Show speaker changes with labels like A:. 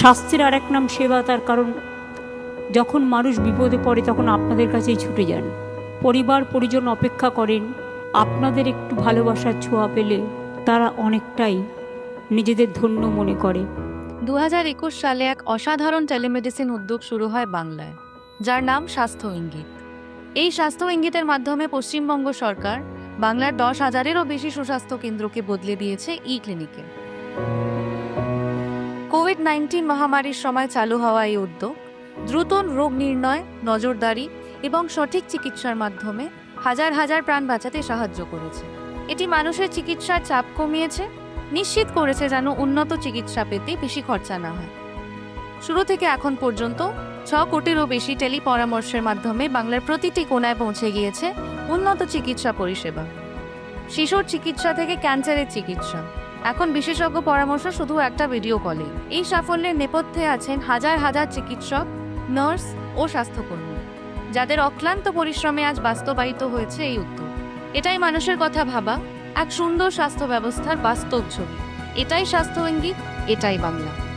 A: স্বাস্থ্যের আর এক নাম সেবা, তার কারণ যখন মানুষ বিপদে পড়ে তখন আপনাদের কাছেই ছুটে যান। পরিবার, পরিজন অপেক্ষা করেন, আপনাদের একটু ভালোবাসার ছোঁয়া পেলে তারা অনেকটাই নিজেদের ধন্য মনে করে।
B: দু একুশ সালে এক অসাধারণ টেলিমেডিসিন উদ্যোগ শুরু হয় বাংলায়, যার নাম স্বাস্থ্য ইঙ্গিত। এই স্বাস্থ্য ইঙ্গিতের মাধ্যমে পশ্চিমবঙ্গ সরকার বাংলার দশ হাজারেরও বেশি সুস্বাস্থ্য কেন্দ্রকে বদলে দিয়েছে ই ক্লিনিকে কোভিড নাইন্টিন মহামারীর সময় চালু হওয়া এই উদ্যোগ দ্রুত রোগ নির্ণয়, নজরদারি এবং সঠিক চিকিৎসার মাধ্যমে হাজার হাজার প্রাণ বাঁচাতে সাহায্য করেছে। এটি মানুষের চিকিৎসার চাপ কমিয়েছে, নিশ্চিত করেছে যেন উন্নত চিকিৎসা পেতে বেশি খরচা না হয়। শুরু থেকে এখন পর্যন্ত ছ কোটিরও বেশি টেলি পরামর্শের মাধ্যমে বাংলার প্রতিটি কোনায় পৌঁছে গিয়েছে উন্নত চিকিৎসা পরিষেবা। শিশুর চিকিৎসা থেকে ক্যান্সারের চিকিৎসা। এখন বিশেষজ্ঞ পরামর্শ শুধু একটা ভিডিও কলে এই সাফল্যের নেপথ্যে আছেন হাজার হাজার চিকিৎসক, নার্স ও স্বাস্থ্যকর্মী, যাদের অক্লান্ত পরিশ্রমে আজ বাস্তবায়িত হয়েছে এই উদ্যোগ। এটাই মানুষের কথা ভাবা, এক সুন্দর স্বাস্থ্য ব্যবস্থার বাস্তব ছবি। এটাই স্বাস্থ্য ইঙ্গিত, এটাই বাংলা।